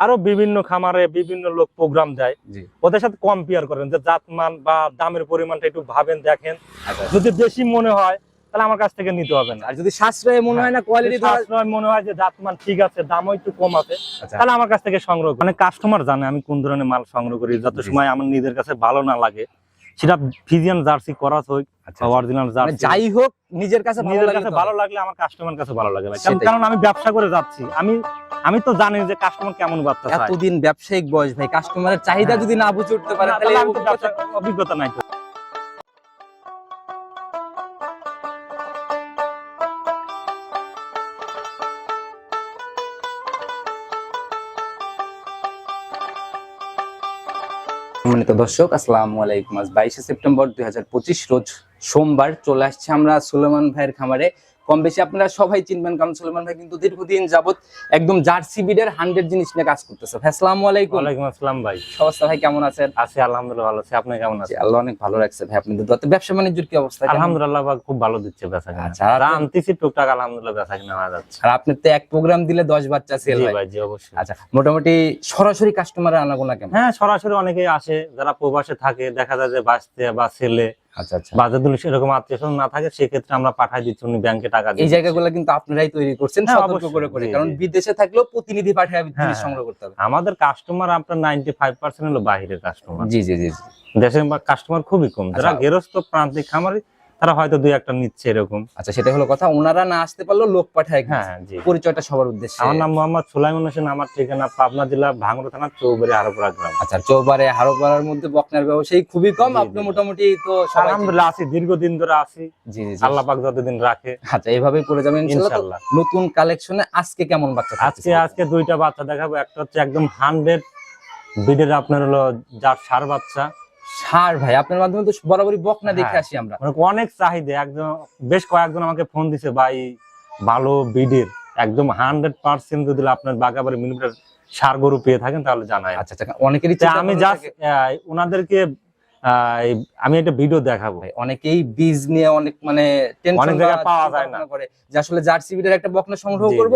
আরও বিভিন্ন খামারে বিভিন্ন লোক প্রোগ্রাম দেয়। ওদের সাথে কম্পেয়ার করেন যে জাতমান বা দামের পরিমাণটা একটু ভাবেন দেখেন। আচ্ছা। যদি বেশি মনে হয় তাহলে আমার কাছ থেকে নিতে হবে না। আর যদি সাশ্রয়ে মনে হয় না কোয়ালিটি সাশ্রয় মনে হয় যে জাতমান ঠিক আছে দামও একটু কম আছে আচ্ছা। তাহলে আমার কাছ থেকে সংগ্রহ মানে কাস্টমার জানে আমি কোন ধরনের মাল সংগ্রহ করি। যত সময় আমার নিজের কাছে ভালো না লাগে সেটা ফিজিয়ান জার্সি করা হোক আচ্ছা অরিজিনাল মানে জার্সি যাই হোক নিজের কাছে ভালো নিজের লাগলে কাছে ভালো লাগলে আমার কাস্টমার কাছে ভালো লাগে কারণ আমি ব্যবসা করে যাচ্ছি। আমি আমি তো জানি যে কাস্টমার কেমন বাচ্চা এতদিন ব্যবসায়িক বয়স ভাই কাস্টমারের চাহিদা হ্যাঁ। যদি না বুঝে উঠতে পারে তাহলে তাহলে অভিজ্ঞতা- নাই তো। সম্মানিত দর্শক আসসালামু আলাইকুম আজ বাইশে সেপ্টেম্বর দুই হাজার পঁচিশ রোজ সোমবার চলে আসছে আমরা সুলেমান ভাইয়ের খামারে কম বেশি আপনারা সবাই চিনবেন কারণ সুলেমান ভাই কিন্তু দীর্ঘদিন যাবত একদম জার্সি বিডের হান্ড্রেড জিনিস নিয়ে কাজ করতেছে। ভাই আসসালামু আলাইকুম। ওয়ালাইকুম আসসালাম ভাই। অবস্থা ভাই কেমন আছেন? আছি আলহামদুলিল্লাহ ভালো আছি। আপনি কেমন আছেন? আল্লাহ অনেক ভালো রাখছে ভাই আপনাদের দোয়াতে ব্যবসা বাণিজ্যের কি অবস্থা আলহামদুলিল্লাহ ভাই খুব ভালো দিচ্ছে বেচা কিনা। আচ্ছা, আপনি- আনতেছি টুকটাক আলহামদুলিল্লাহ বেচা কিনা হয়ে যাচ্ছে। আর আপনার তো এক প্রোগ্রাম দিলে দশ বাচ্চা সেল হয়। ভাই জি অবশ্যই। আচ্ছা মোটামুটি সরাসরি কাস্টমারের আনাগোনা কেমন? হ্যাঁ সরাসরি অনেকেই আসে যারা প্রবাসে থাকে দেখা যায় যে বাঁচতে বা ছেলে আচ্ছা আচ্ছা। বা যদি সেরকম আত্মীয় স্বজন না থাকে সেক্ষেত্রে আমরা পাঠাই দিচ্ছি উনি ব্যাংকে টাকা এই। জায়গাগুলো কিন্তু আপনারাই তৈরি করছেন হ্যাঁ, সতর্ক করে করে। কারণ বিদেশে থাকলেও প্রতিনিধি পাঠিয়ে জিনিস হ্যাঁ, সংগ্রহ করতে হবে। আমাদের কাস্টমার আপনার নাইনটি ফাইভ পার্সেন্ট হলো বাইরের কাস্টমার জি জি জি জি। দেশের কাস্টমার খুবই কম। যারা গেরস্থ গেরস্ত প্রান্তিক খামারি তারা হয়তো দুই একটা নিচ্ছে এরকম। আচ্ছা সেটা হলো কথা ওনারা না আসতে পারলেও লোক পাঠায় হ্যাঁ জি। পরিচয়টা সবার উদ্দেশ্যে। আমার নাম মোহাম্মদ সুলাইমান হোসেন আমার ঠিকানা পাবনা জেলা ভাঙড়া থানা চৌবাড়ি হারোপাড়া গ্রাম। আচ্ছা চৌবারে হারোপাড়ার মধ্যে বকনার ব্যবসায়ী খুবই কম আপনি মোটামুটি তো আলহামদুলিল্লাহ আছি দীর্ঘদিন ধরে আছি। জি জি। আল্লাহ পাক যতদিন রাখে। আচ্ছা এইভাবেই করে যাবেন ইনশাআল্লাহ। নতুন কালেকশনে আজকে কেমন বাচ্চা আজকে আজকে দুইটা বাচ্চা দেখাবো একটা হচ্ছে একদম হান্ড্রেড বিডের আপনার হলো যার সার বাচ্চা। সার ভাই আপনার মাধ্যমে তো বরাবরই বকনা দেখে হ্যাঁ। আসি আমরা। মানে অনেক চাহিদা একজন বেশ কয়েকজন আমাকে ফোন দিছে ভাই ভালো বিডের একদম হান্ড্রেড পার্সেন্ট যদি আপনার বাগাবাড়ি মিলিমিটার সার গরু পেয়ে থাকেন তাহলে জানাই। আচ্ছা আচ্ছা অনেকেরই আমি জাস্ট ওনাদেরকে আমি একটা ভিডিও দেখাবো। অনেকেই বীজ নিয়ে অনেক মানে অনেক জায়গায় পাওয়া যায় না। করে যে আসলে জার্সি বিডের একটা বকনা সংগ্রহ করব।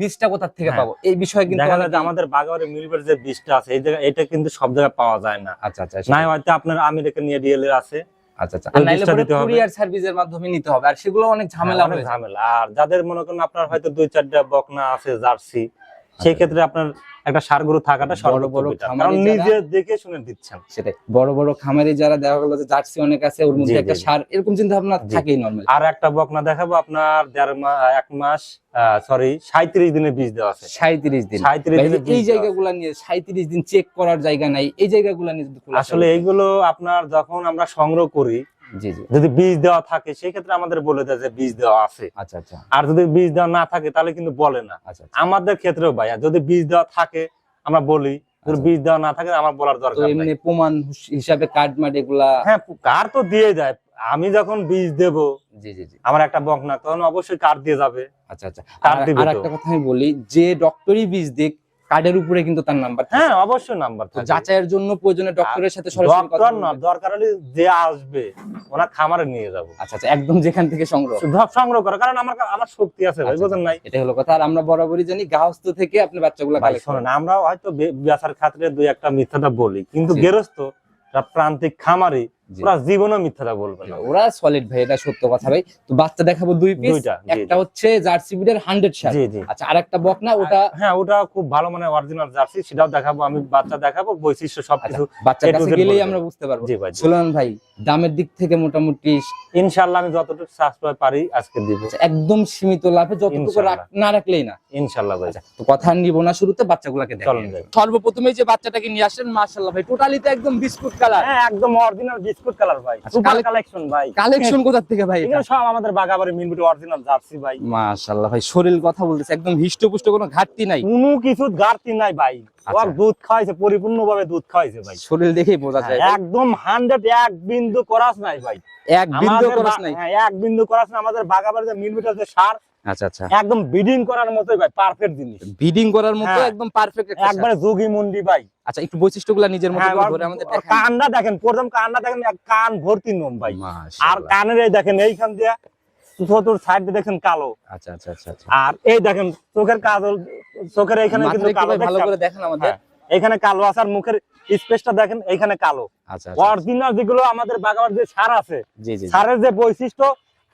বীজটা কোথা থেকে হ্যাঁ। পাবো? এই বিষয়ে কিন্তু দেখা যায় যে আমাদের বাগাবাড়ি মিলবের যে বীজটা আছে এই জায়গায় এটা কিন্তু সব জায়গায় পাওয়া যায় না। আচ্ছা আচ্ছা নাই হয়তো আপনার আমেরিকা নিয়ে ডিএল আছে। আচ্ছা আচ্ছা। নাইলে পরে কুরিয়ার সার্ভিসের মাধ্যমে নিতে হবে। আর সেগুলো অনেক ঝামেলা হ্যাঁ, অনেক ঝামেলা। আর যাদের মনে করেন আপনার হয়তো দুই চারটা বকনা আছে জার্সি সেই ক্ষেত্রে আপনার একটা সার গরু থাকাটা কারণ নিজে দেখে শুনে দিচ্ছেন। সেটাই। বড় বড় খামারি যারা দেখা গেলো যে জার্সি অনেক আছে ওর মধ্যে একটা। সার এরকম চিন্তা ভাবনা থাকেই নর্মাল আর একটা বকনা দেখাবো আপনার দেড় মাস এক মাস সরি সাঁত্রিশ বীজ দেওয়া আছে। সাঁত্রিশ দিন। সাঁত্রিশ এই। জায়গাগুলো নিয়ে সাঁত্রিশ দিন চেক করার জায়গা নাই এই জায়গাগুলো নিয়ে আসলে এইগুলো আপনার যখন আমরা সংগ্রহ করি জি জি। যদি বীজ দেওয়া থাকে সেই ক্ষেত্রে আমাদের বলে দেয় যে বীজ দেওয়া আছে। আচ্ছা আচ্ছা। আর যদি বীজ দেওয়া না থাকে তাহলে কিন্তু বলে না। আচ্ছা আচ্ছা। আমাদের ক্ষেত্রেও ভাই আর যদি বীজ দেওয়া থাকে আমরা বলি আচ্ছা। বীজ দেওয়া না থাকে আমার বলার দরকার এমনি প্রমাণ হিসাবে কার্ড মার্ড এগুলা হ্যাঁ কার তো দিয়ে দেয় আমি যখন বীজ দেব জি জি জি। আমার একটা বকনা তখন অবশ্যই কার্ড দিয়ে যাবে। আচ্ছা আচ্ছা। আর। একটা কথা আমি বলি যে ডক্টরি বীজ দিক কার্ডের উপরে কিন্তু তার নাম্বার হ্যাঁ অবশ্যই নাম্বার যাচাইয়ের জন্য প্রয়োজনে ডক্টরের সাথে সরাসরি কথা না দরকার হলে যে আসবে ওনার খামারে নিয়ে যাব। আচ্ছা আচ্ছা একদম যেখান থেকে সংগ্রহ। সংগ্রহ করা কারণ আমার আমার শক্তি আছে ভাই আচ্ছা, বোঝেন নাই? এটা হলো কথা। আর আমরা বরাবরই জানি গাহস্থ থেকে আপনি বাচ্চাগুলো কালেক্ট শোনেন আমরা হয়তো বেচার খাতিরে দুই একটা মিথ্যাটা বলি কিন্তু। গেরস্ত প্রান্তিক খামারি ওরা জীবনেও মিথ্যাটা বলবে না। ওরা সলিড ভাই এটা সত্য কথা ভাই। তো বাচ্চা দেখাবো দুই পিস একটা হচ্ছে জার্সি বিডের হান্ড্রেড শার্ট জি জি। আচ্ছা আর একটা বকনা ওটা হ্যাঁ ওটা খুব ভালো মানে অরিজিনাল জার্সি সেটাও দেখাবো আমি বাচ্চা দেখাবো বৈশিষ্ট্য আচ্ছা সবকিছু বাচ্চার কাছে গেলেই আমরা বুঝতে পারব। জি ভাই দামের দিক থেকে মোটামুটি ইনশাল্লাহ আমি যতটুকু সাশ্রয় পারি আজকে দিব। একদম সীমিত লাভে যতটুকু না রাখলেই না। ইনশাল্লাহ ভাই। তো কথা নিব না শুরুতে বাচ্চাগুলোকে চলেন সর্বপ্রথমে যে বাচ্চাটাকে নিয়ে আসেন মাশাআল্লাহ ভাই টোটালি তো একদম বিস্কুট কালার হ্যাঁ একদম অরিজিনাল বিস্কুট কালার ভাই আচ্ছা, সুপার কালেকশন ভাই। কালেকশন কোথা থেকে ভাই এগুলো সব আমাদের বাগাবাড়ি মিনবিটি অরিজিনাল জার্সি ভাই। মাশাআল্লাহ ভাই শরীর কথা বলতেছে একদম হিষ্টপুষ্ট কোনো ঘাটতি নাই। কোনো কিছু গাড়তি নাই ভাই। আচ্ছা। ওর দুধ খাওয়াইছে পরিপূর্ণভাবে দুধ খাওয়াইছে ভাই। শরীর দেখেই বোঝা যায় একদম হান্ড্রেড এক বিন্দু করাস নাই ভাই। এক বিন্দু বা- নাই। হ্যাঁ, এক বিন্দু করাস না আমাদের বাগাবাড়ি যে মিনবিটার যে সার আচ্ছা আচ্ছা। একদম বিডিং করার মতোই ভাই পারফেক্ট জিনিস। বিডিং করার মতো হ্যাঁ। একদম পারফেক্ট একবারে যোগী মন্ডি ভাই। আচ্ছা একটু বৈশিষ্ট্যগুলো নিজের মতো হ্যাঁ, করে আমাদের কানটা দেখেন প্রথম কানটা দেখেন কান ভর্তি নোম ভাই। আর কানের এই দেখেন এইখান দিয়ে চতুর সাইড দেখেন কালো। আচ্ছা আচ্ছা আচ্ছা আচ্ছা। আর এই দেখেন চোখের কাজল চোখের এখানে কিন্তু কালো ভালো? করে দেখেন আমাদের। হ্যাঁ, এখানে কালো আছে আর মুখের স্পেসটা দেখেন এখানে কালো। আচ্ছা আচ্ছা। অরিজিনাল যেগুলো আমাদের বাগাবার যে সার আছে। সারের যে বৈশিষ্ট্য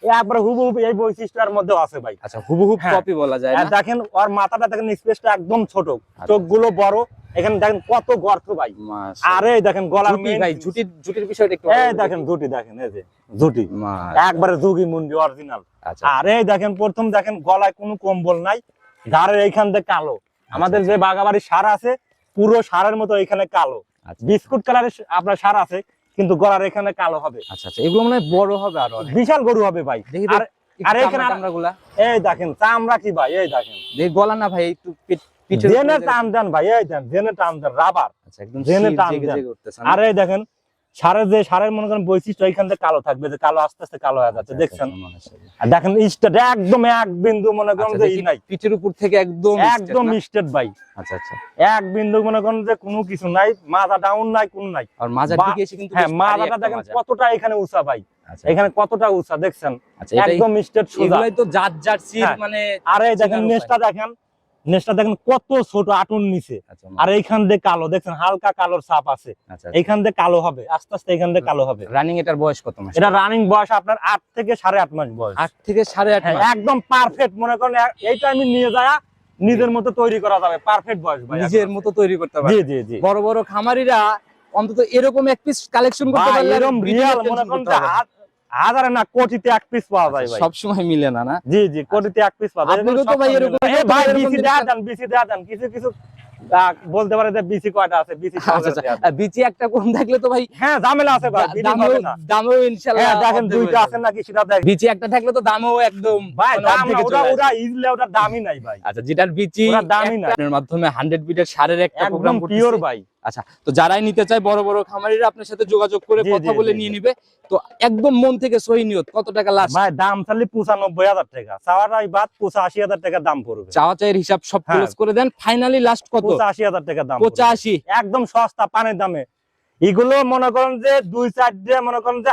একবার হুবহু এই বৈশিষ্ট্যের মধ্যে আছে ভাই। আচ্ছা হ্যাঁ। কপি বলা যায় না? দেখেন ওর মাথাটা দেখেন স্পেসটা একদম ছোট। আচ্ছা। চোখগুলো বড়। এখানে দেখেন কত গর্ত ভাই। মাশাআল্লাহ। দেখেন গলার ভাই জিনিস। জুটির জুটির বিষয়টা একটু এই দেখেন জুটি দেখেন এই যে জুটি একবারে যুগি মুন্ডি অরিজিনাল আচ্ছা। আর দেখেন প্রথম দেখেন গলায় কোনো কম্বল নাই। ঘাড়ের এইখান থেকে কালো। আমাদের যে বাগাবাড়ি সার আছে পুরো সারের মতো এখানে কালো। বিস্কুট কালারের আপনার সার আছে কিন্তু গড়ার এখানে কালো হবে। আচ্ছা আচ্ছা এগুলো মানে বড় হবে আরও বিশাল গরু হবে ভাই। দেখি আর আর এখানে চামড়াগুলা। এই দেখেন চামড়া কি ভাই? এই দেখেন। দেখি গলা না ভাই একটু পিছনে টান দেন ভাই এই দেন জেনে টান দেন রাবার। আচ্ছা একদম জেনে টান দেন। আর এই দেখেন সারের যে সারের মনে করেন বৈশিষ্ট্য এইখান থেকে কালো থাকবে যে কালো আস্তে আস্তে কালো হয়ে যাচ্ছে আচ্ছা, দেখছেন? আচ্ছা, আর দেখেন স্টেট একদম এক বিন্দু মনে করেন আচ্ছা, যে নাই। পিঠের উপর থেকে একদম একদম স্টেট ভাই। আচ্ছা আচ্ছা। এক বিন্দু মনে করেন যে কোনো কিছু নাই মাথা ডাউন নাই কোনো নাই। আর এসে কিন্তু হ্যাঁ মাথাটা দেখেন কতটা এখানে উঁচা ভাই। এখানে কতটা উঁচা দেখছেন? একদম স্টেট সোজা। এগুলাই তো জাত জার্সির হ্যাঁ। মানে আর দেখেন দেখেন দেখেন কত ছোট আটুন নিচে। আচ্ছা আর এইখান দিয়ে কালো দেখছেন হালকা কালোর ছাপ আছে। আচ্ছা এইখান দিয়ে কালো হবে আস্তে আস্তে দিয়ে কালো হবে। রানিং এটার বয়স কত মাস? এটা রানিং বয়স আপনার আট থেকে সাড়ে আট মাস বয়স। আট থেকে সাড়ে আট হ্যাঁ, একদম পারফেক্ট মনে করেন এ- এইটা আমি নিয়ে যায় নিজের মতো তৈরি করা যাবে পারফেক্ট বয়স ভাই নিজের মতো তৈরি করতে পারে জি জি জি। বড় বড় খামারিরা অন্তত এরকম এক পিস কালেকশন করতে পারলে এরকম রিয়াল মনে করেন হাজারে না কোটিতে এক পিস পাওয়া যায় ভাই। সব মিলে না না? জি জি কোটিতে এক পিস পাওয়া যায়। তো ভাই এরকম- মিলে না। এ ভাই বিসি দেয়া দেন বিসি দেয়া দেন কিছু কিছু বলতে পারে যে বিসি কয়টা আছে বিসি আচ্ছা আচ্ছা। বিচি একটা কম থাকলে তো ভাই হ্যাঁ ঝামেলা আছে ভাই দামেও না? ইনশাআল্লাহ হ্যাঁ দেখেন দুইটা আছে নাকি সেটা একটা থাকলে তো দামও একদম ভাই মানে দাম না ওটা ওটা ইজলে ওটার দামই নাই ভাই। আচ্ছা যেটার বিচি দামই নাই। আপনার মাধ্যমে 100 বিটের সারের একটা প্রোগ্রাম পিওর ভাই। আচ্ছা তো যারাই নিতে চায় বড় বড় খামারিরা আপনার সাথে যোগাযোগ করে কথা বলে নিয়ে নিবে। তো একদম মন থেকে সহি নিয়ত কত টাকা লাস্ট ভাই দাম পঁচানব্বই হাজার টাকা। চাওয়ারাই বাদ পঁচাশি হাজার টাকা দাম পড়বে। চাওয়া চায়ের হিসাব সব হ্যাঁ। ক্লোজ করে দেন ফাইনালি লাস্ট কত? পঁচাশি হাজার টাকা দাম পড়বে। পঁচাশি। একদম সস্তা পানের দামে। এগুলো মনে করেন যে দুই চার দিয়ে মনে করেন যে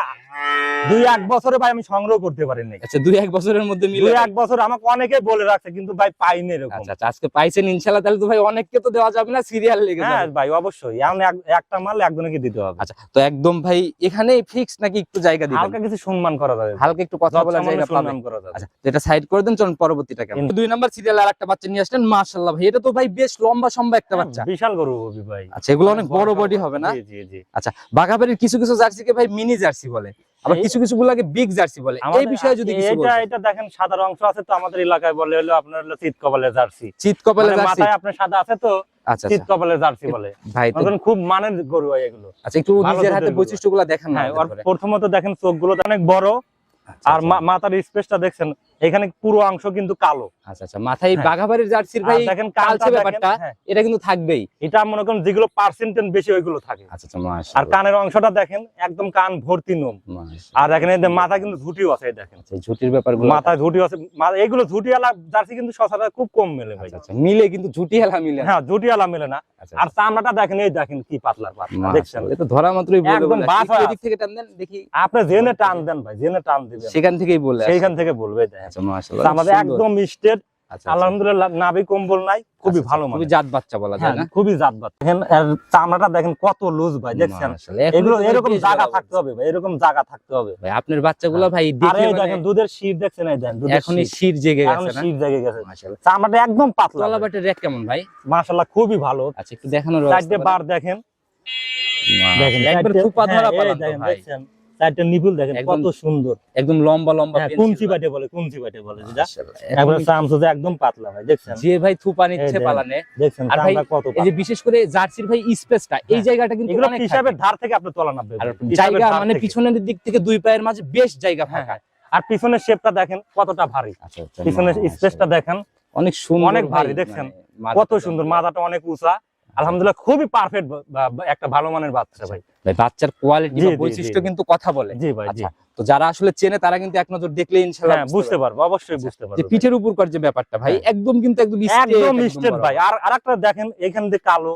দুই এক বছরে ভাই আমি সংগ্রহ করতে পারিনি। আচ্ছা দুই এক বছরের মধ্যে মিলে দুই এক বছর আমাকে অনেকে বলে রাখছে কিন্তু ভাই পাইনি এরকম। আচ্ছা আচ্ছা আজকে পাইছেন ইনশাআল্লাহ তাহলে তো ভাই অনেককে তো দেওয়া যাবে না সিরিয়াল লেগে হ্যাঁ ভাই অবশ্যই। এখন একটা মাল একজনকে দিতে হবে। আচ্ছা তো একদম ভাই এখানে ফিক্স নাকি একটু জায়গা দিবেন? হালকা কিছু সম্মান করা যাবে। হালকা একটু কথা বলা জায়গা সম্মান করা যাবে। আচ্ছা এটা সাইড করে দেন চলুন পরবর্তীটা কেমন? দুই নাম্বার সিরিয়াল আর একটা বাচ্চা নিয়ে আসলেন মাশাআল্লাহ ভাই এটা তো ভাই বেশ লম্বা সম্বা একটা বাচ্চা। হ্যাঁ, বিশাল গরু ভাই। আচ্ছা এগুলো অনেক বড় বডি হবে না? জি জি। আচ্ছা বাঘাবাড়ির কিছু কিছু জার্সিকে ভাই মিনি জার্সি বলে আবার কিছু কিছু গুলাকে বিগ জার্সি বলে। এই বিষয়ে যদি কিছু এটা এটা দেখেন সাদা অংশ আছে তো আমাদের এলাকায় বলে হলো আপনার হলো চিত কপালের জার্সি। চিত কপালে মানে জার্সি। মাথায় আপনার সাদা আছে তো আচ্ছা চিত আচ্ছা জার্সি বলে। ভাই তো খুব মানের গরু হয় এগুলো। আচ্ছা একটু নিজের হাতে। বৈশিষ্ট্যগুলো দেখান না হ্যাঁ। প্রথমত দেখেন চোখগুলো অনেক বড় আর মাথার স্পেসটা দেখছেন এখানে পুরো অংশ কিন্তু কালো। আচ্ছা আচ্ছা। মাথায় হ্যাঁ। বাঘাবাড়ির জার্সির ভাই দেখেন কালচে কালচে ব্যাপারটা হ্যাঁ। এটা কিন্তু থাকবেই। এটা মনে করেন যেগুলো পার্সেন্টেজ বেশি ওইগুলো থাকে। আচ্ছা আচ্ছা আর কানের অংশটা দেখেন একদম কান ভর্তি নোম আর দেখেন এই মাথা কিন্তু ঝুটিও আছে দেখেন। আচ্ছা এই ঝুটির ব্যাপারগুলো মাথায় ঝুটি আছে। মা- ঝুটিওয়ালা জার্সি কিন্তু সচরাচর খুব কম মেলে ভাই। আচ্ছা আচ্ছা। মিলে কিন্তু মিলে হ্যাঁ ঝুটিওয়ালা মেলে না। আচ্ছা আর চামড়াটা দেখেন এই দেখেন কি পাতলা পাতলা। দেখছেন? এটা ধরা মাত্রই বলে একদম বাস থেকে টান দেন দেখি। আপনি জেনে টান দেন ভাই জেনে টান দিবেন। সেখান থেকেই বলে। সেইখান থেকে বলবে আচ্ছা মাশাআল্লাহ আমাদের একদম স্টেট আচ্ছা, আচ্ছা। আলহামদুলিল্লাহ নাভি কম্বল নাই খুবই ভালো খুবই জাত বাচ্চা বলা যায় হ্যাঁ, না? খুবই জাতবাত দেখেন চামড়াটা দেখেন কত লুজ ভাই দেখছেন? এগুলো এরকম জায়গা থাকতে হবে ভাই এরকম জায়গা থাকতে হবে। ভাই আপনার বাচ্চাগুলো ভাই দেখে মানে দেখেন দুধের শির দেখছেন এই দেখেন দুধের শির। জেগে এখন গেছে না? শির জেগে গেছে। মাশাআল্লাহ। চামড়াটা একদম পাতলা তলা বাটের রেট কেমন ভাই? মাশাআল্লাহ খুবই ভালো। আচ্ছা একটু দেখানোর বার দেখেন। দেখেন একবার চারটে- ধরা হ্যাঁ, পালান দেখেন, ভাই। দেখছেন? চারটে নিপুল দেখেন কত সুন্দর। একদম লম্বা লম্বা হ্যাঁ কুঞ্চি বাটে বলে কুঞ্চি বাটে বলে যেটা। মাশাআল্লাহ, একবার এখনই চামচুতে একদম পাতলা ভাই দেখছেন? যে ভাই থুপা নিচ্ছে পালানে দেখছেন আর ভাই, কত এই যে বিশেষ করে জার্সির ভাই স্পেসটা এই হ্যাঁ। জায়গাটা কিন্তু অনেক হিসাবের থাকে। ধার থেকে আপনি তোলা হিসাবের জায়গা মানে পিছনের দিক থেকে দুই পায়ের মাঝে বেশ জায়গা হ্যাঁ ফাঁকা। আর পিছনের শেপটা দেখেন কতটা ভারী। আচ্ছা আচ্ছা পিছনের। স্পেসটা দেখেন অনেক সুন্দর অনেক ভারী, দেখছেন? মানে কত সুন্দর মাথাটা অনেক উঁচা। আলহামদুলিল্লাহ খুবই পারফেক্ট একটা ভালো মানের বাচ্চা ভাই। ভাই বাচ্চার কোয়ালিটি বৈশিষ্ট্য কিন্তু কথা বলে। জি ভাই জি। আচ্ছা তো যারা আসলে চেনে তারা কিন্তু এক নজর দেখলে ইনশাআল্লাহ হ্যাঁ বুঝতে পারব। অবশ্যই বুঝতে যে পারব পিঠের উপরকার যে ব্যাপারটা ভাই হ্যাঁ। একদম কিন্তু একদম একদম স্টেট ভাই। আর আরেকটা দেখেন এখান দিয়ে কালো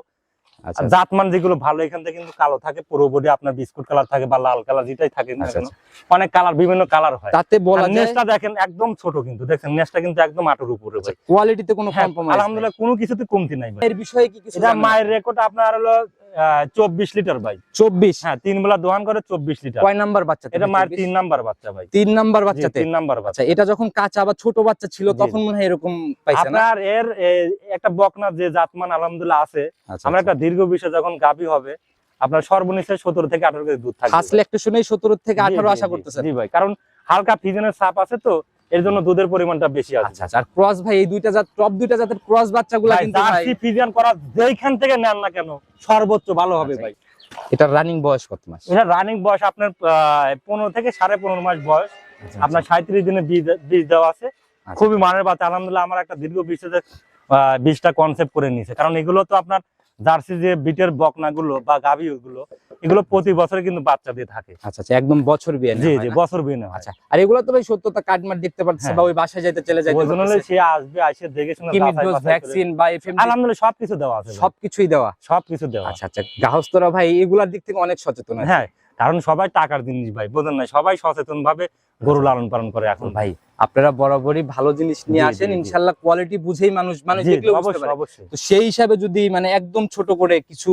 আচ্ছা। জাতমান যেগুলো ভালো এখান থেকে কিন্তু কালো থাকে পুরো বডি আপনার বিস্কুট কালার থাকে বা লাল কালার যেটাই থাকে আচ্ছা, অনেক কালার বিভিন্ন কালার হয়। তাতে বলা নেসটা দেখেন একদম ছোট কিন্তু দেখেন নেসটা কিন্তু একদম আটুর উপরে ভাই। কোয়ালিটিতে কোনো হ্যাঁ, কম্প্রোমাইজ আলহামদুলিল্লাহ কোনো কিছুতে কমতি নাই ভাই। এর বিষয়ে কি কিছু এটা মায়ের রেকর্ড আপনার হলো চব্বিশ লিটার ভাই। 24 হ্যাঁ তিন বেলা দোকান করে চব্বিশ লিটার। কয় নাম্বার বাচ্চা এটা মায়ের তিন নাম্বার বাচ্চা ভাই। তিন নাম্বার জি, বাচ্চাতে? তিন নাম্বার বাচ্চা। আচ্ছা এটা যখন কাঁচা বা ছোট বাচ্চা ছিল তখন মনে হয় এরকম পাইছে না? আপনার এর একটা বকনা যে জাতমান আলহামদুলিল্লাহ আছে আচ্ছা, আমরা আচ্ছা। একটা দীর্ঘ বিষয় যখন গাভী হবে আপনার সর্বনিম্ন সতেরো থেকে আঠারো কেজি দুধ থাকবে ফার্স্ট ল্যাকটেশনেই 17 থেকে জি, 18 আশা জি, করতেছেন। জি ভাই কারণ হালকা ফিজনের চাপ আছে তো এর জন্য দুধের পরিমাণটা বেশি আছে। আচ্ছা আচ্ছা আর ক্রস ভাই এই দুইটা জাত টপ দুইটা জাতের ক্রস বাচ্চাগুলো কিন্তু ভাই ফিজিয়ান করা যেইখান থেকে নেন না কেন সর্বোচ্চ ভালো হবে আচ্ছা, ভাই। এটা রানিং বয়স কত মাস? এটা রানিং বয়স আপনার পনেরো থেকে সাড়ে পনেরো মাস বয়স। আপনার সাঁত্রিশ দিনে বীজ বীজ দেওয়া আছে। আচ্ছা। খুবই মানের বাচ্চা। আলহামদুলিল্লাহ আমার একটা দীর্ঘ বিশ্বাসে বীজটা কনসেপ্ট করে নিয়েছে। কারণ এগুলো তো আপনার জার্সি যে বিটের বকনা গুলো বা গাভী গুলো এগুলো প্রতি বছরে কিন্তু বাচ্চা দিয়ে থাকে। আচ্ছা আচ্ছা একদম বছর বিয়ে জি জি বছর বিয়ে আচ্ছা আর এগুলো তো ভাই সত্যতা কাটমার দেখতে পাচ্ছেন হ্যাঁ। বা ওই বাসায় যাইতে চলে যায় ওজন হলে সে আসবে আসে দেখে শুনে কিমি ডোজ ভ্যাকসিন বা এফএম আলহামদুলিল্লাহ সবকিছু দেওয়া আছে সবকিছুই দেওয়া? সবকিছু দেওয়া। আচ্ছা আচ্ছা গাহস্তরা ভাই এগুলার দিক থেকে অনেক সচেতন হ্যাঁ কারণ সবাই টাকার জিনিস ভাই বোঝেন না সবাই সচেতন ভাবে গরু লালন পালন করে এখন। ভাই আপনারা বরাবরই ভালো জিনিস নিয়ে আসেন ইনশাল্লাহ কোয়ালিটি বুঝেই মানুষ অবশ্যই। তো সেই হিসাবে যদি মানে একদম ছোট করে কিছু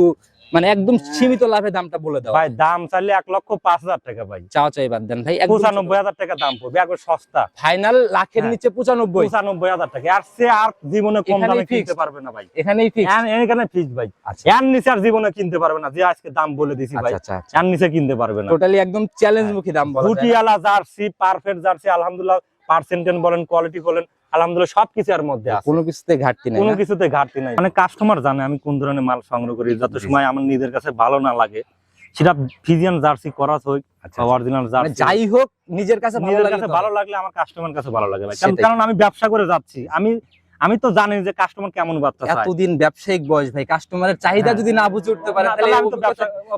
মানে একদম সীমিত লাভে দামটা বলে দাও ভাই দাম চাইলে এক লক্ষ পাঁচ হাজার টাকা ভাই। চাও চাই বাদ দেন। ভাই পঁচানব্বই হাজার টাকা দাম পড়বে একবার সস্তা। ফাইনাল লাখের হ্যাঁ। নিচে পঁচানব্বই। পঁচানব্বই হাজার টাকা। আর সে আর জীবনে কম দামে কিনতে পারবে না ভাই। এখানেই ফিক্স এখানে ফিক্স ভাই। আচ্ছা। এর নিচে আর জীবনে কিনতে পারবে না। যে আজকে দাম বলে দিছি ভাই আচ্ছা আচ্ছা। এর নিচে কিনতে পারবে না। টোটালি একদম চ্যালেঞ্জ মুখী দাম বলা যায়? গুটিয়ালা জার্সি পারফেক্ট জার্সি আলহামদুলিল্লাহ পার্সেন্টেন বলেন কোয়ালিটি বলেন আলহামদুলিল্লাহ সবকিছু এর মধ্যে আছে। কোনো কিছুতে ঘাটতি নাই কোনো কিছুতে ঘাটতি নাই। মানে কাস্টমার জানে আমি কোন ধরনের মাল সংগ্রহ করি যত সময় আমার নিজের কাছে ভালো না লাগে সেটা ফিজিয়ান জার্সি করা হোক আচ্ছা, অরিজিনাল মানে জার্সি যাই হোক নিজের কাছে ভালো নিজের কাছে ভালো লাগলে আমার কাস্টমার কাছে ভালো লাগে। ভাই কারণ আমি ব্যবসা করে যাচ্ছি আমি আমি তো জানি যে কাস্টমার কেমন বাচ্চা এতদিন ব্যবসায়িক বয়স ভাই কাস্টমারের চাহিদা হ্যাঁ। যদি না বুঝে উঠতে পারে তাহলে তাহলে আমি তো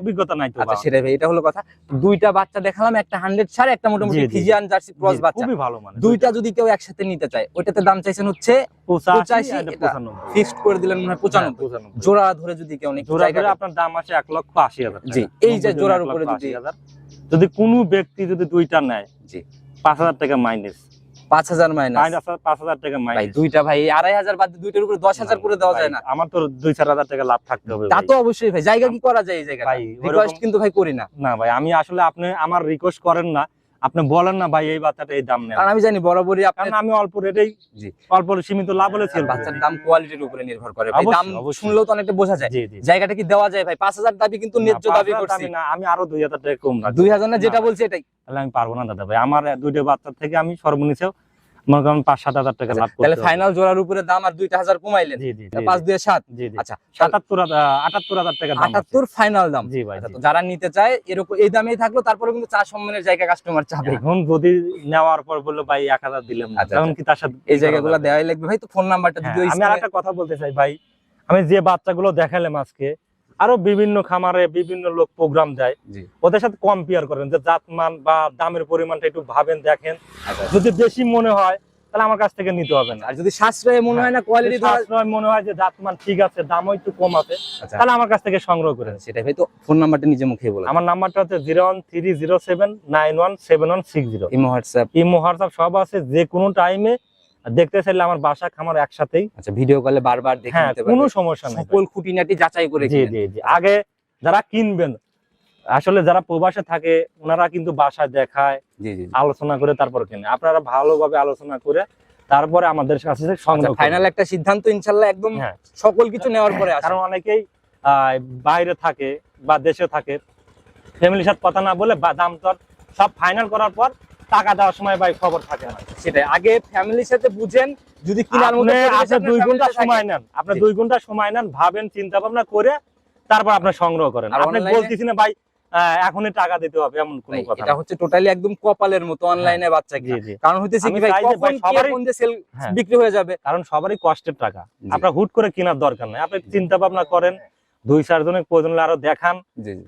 অভিজ্ঞতা- নাই তো আচ্ছা সেটাই ভাই এটা হলো কথা দুইটা বাচ্চা দেখালাম একটা হান্ড্রেড সাড়ে একটা মোটামুটি। ফিজিয়ান জার্সি ক্রস বাচ্চা খুবই ভালো মানে দুইটা যদি কেউ একসাথে নিতে চায় ওইটাতে দাম চাইছেন হচ্ছে। ফিক্সড করে দিলেন মনে হয় হ্যাঁ। জোড়া ধরে যদি কেউ নেই জোড়া ধরে আপনার দাম আছে এক লক্ষ হাজার জি, এই যে জোড়ার উপরে যদি- হাজার। যদি কোনো ব্যক্তি যদি দুইটা নেয় জি। পাঁচ হাজার টাকা মাইনাস পাঁচ হাজার মাইনাস পাঁচ হাজার টাকা মাইনাস দুইটা ভাই আড়াই হাজার বাদ দুইটার উপরে দশ হাজার করে দেওয়া যায় না। আমার তো দুই চার হাজার টাকা লাভ থাকতে হবে তা তো অবশ্যই ভাই জায়গা কি করা যায় এই জায়গাটা? ভাই, রিকোয়েস্ট কিন্তু ভাই করি না। না ভাই আমি আসলে আপনি আমার রিকোয়েস্ট করেন না। আপনি বলেন না ভাই এই বাচ্চাটা এই দাম নেই কারণ আমি জানি বরাবরই আপনার আমি অল্প রেটেই জি। অল্প সীমিত লাভ হলে সেল বাচ্চার দাম কোয়ালিটির উপরে নির্ভর করে ভাই। দাম শুনলেও তো অনেকটা বোঝা যায়। জায়গাটা কি দেওয়া যায় ভাই? পাঁচ হাজার দাবি কিন্তু ন্যায্য দাবি করছি। না, আমি আরও দুই হাজার টাকা কম না দুই হাজার না যেটা বলছি এটাই। তাহলে আমি পারব না দাদা ভাই। আমার দুইটা বাচ্চার থেকে আমি সর্বনিম্ন মনে করেন পাঁচ সাত হাজার টাকা লাভ তাহলে ফাইনাল জোড়ার উপরে দাম আর দুইটা হাজার কমাইলেন। জি জি জি, পাঁচ দুই সাত। জি জি। আচ্ছা সাতাত্তর হাজার আটাত্তর হাজার টাকা আটাত্তর ফাইনাল দাম। জি ভাই আচ্ছা, যারা নিতে চায় এরকম এই দামেই থাকল তারপরে কিন্তু চা সম্মানের জায়গা কাস্টমার চাবে। এখন যদি নেওয়ার পর বলল ভাই এক হাজার দিলাম। আচ্ছা, তখন কি তার সাথে এই জায়গাগুলো দেওয়াই লাগবে। ভাই তো ফোন নাম্বারটা হ্যাঁ, আমি আর একটা কথা বলতে চাই ভাই। আমি যে বাচ্চাগুলো দেখালাম আজকে আরও বিভিন্ন খামারে বিভিন্ন লোক প্রোগ্রাম দেয়। ওদের সাথে কম্পেয়ার করেন যে জাতমান বা দামের পরিমাণটা একটু ভাবেন দেখেন। আচ্ছা, যদি বেশি মনে হয় তাহলে আমার কাছ থেকে নিতে হবে না। আর যদি সাশ্রয় মনে হয় না কোয়ালিটি সাশ্রয় মনে হয় যে জাতমান ঠিক আছে দামও একটু কম আছে আচ্ছা। তাহলে আমার কাছ থেকে সংগ্রহ করেন সেটাই ভাই তো ফোন নাম্বারটা নিজে মুখে বলে আমার নাম্বারটা হচ্ছে zero one three zero seven nine one seven one six zero imo WhatsApp. Imo WhatsApp সব আছে যে কোনো টাইমে দেখতে চাইলে আমার বাসা খামার একসাথেই। আচ্ছা ভিডিও কলে বারবার দেখে হ্যাঁ নিতে কোনো সমস্যা নেই। সকল খুঁটিনাটি যাচাই করে জি জি জি। আগে যারা কিনবেন আসলে যারা প্রবাসে থাকে ওনারা কিন্তু বাসায় দেখায় আলোচনা করে তারপর কেনে আপনারা ভালোভাবে আলোচনা করে তারপরে আমাদের কাছে ফাইনাল একটা সিদ্ধান্ত ইনশাল্লাহ একদম হ্যাঁ। সকল কিছু নেওয়ার পরে কারণ অনেকেই আহ, বাইরে থাকে বা দেশে থাকে। ফ্যামিলির সাথে কথা না বলে বা দাম দর সব ফাইনাল করার পর টাকা দেওয়ার সময় ভাই খবর থাকে না। সেটাই। আগে ফ্যামিলির সাথে বুঝেন যদি কিনার মতো আপনি আপনার দুই ঘণ্টা। সময় নেন। আপনি দুই ঘণ্টা সময় নেন ভাবেন চিন্তা ভাবনা করে তারপর আপনি সংগ্রহ করেন। আপনি বলতেছি না ভাই আহ, এখনই টাকা দিতে হবে এমন কোনো কথা এটা হচ্ছে টোটালি একদম কপালের মতো অনলাইনে বাচ্চা জি কারণ হইতেছে কি ভাই চাই যে ভাই কখন কোন যে সেল। বিক্রি হয়ে যাবে। কারণ সবারই কষ্টের টাকা। আপনার হুট করে কেনার দরকার নাই। আপনি চিন্তা ভাবনা করেন দুই চার জনের প্রয়োজন হলে আরও দেখান।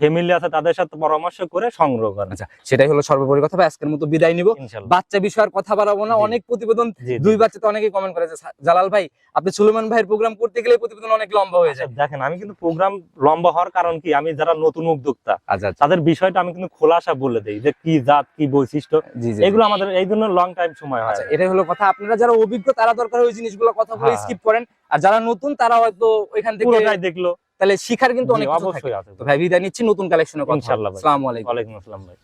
ফ্যামিলি আছে তাদের সাথে পরামর্শ করে সংগ্রহ করেন। আচ্ছা সেটাই হলো সর্বোপরি কথা। আজকের মতো বিদায় নিব। বাচ্চা বিষয়ের কথা বাড়াবো না। অনেক প্রতিবেদন। দুই বাচ্চাতে অনেকেই কমেন্ট করেছে। জালাল ভাই আপনি সুলেমান ভাইয়ের প্রোগ্রাম করতে গেলে প্রতিবেদন অনেক লম্বা হয়ে যায়। আচ্ছা, দেখেন আমি কিন্তু প্রোগ্রাম লম্বা হওয়ার কারণ কি? আমি যারা নতুন উদ্যোক্তা আচ্ছা আচ্ছা। তাদের বিষয়টা আমি কিন্তু খোলাসা বলে দিই যে কি জাত কি বৈশিষ্ট্য এগুলো আমাদের এই জন্য লং টাইম সময় হয়। এটাই হলো কথা। আপনারা যারা অভিজ্ঞ তারা দরকার ওই জিনিসগুলো কথা বলে হ্যাঁ, স্কিপ করেন। আর যারা নতুন তারা হয়তো ওইখান থেকে দেখল। তাহলে শিখার কিন্তু অনেক অবশ্যই আছে। তো ভাই বিদায় নিচ্ছি নতুন কালেকশনের কথা। ইনশাআল্লাহ। আসসালামু আলাইকুম। ওয়া আলাইকুম আসসালাম ভাই।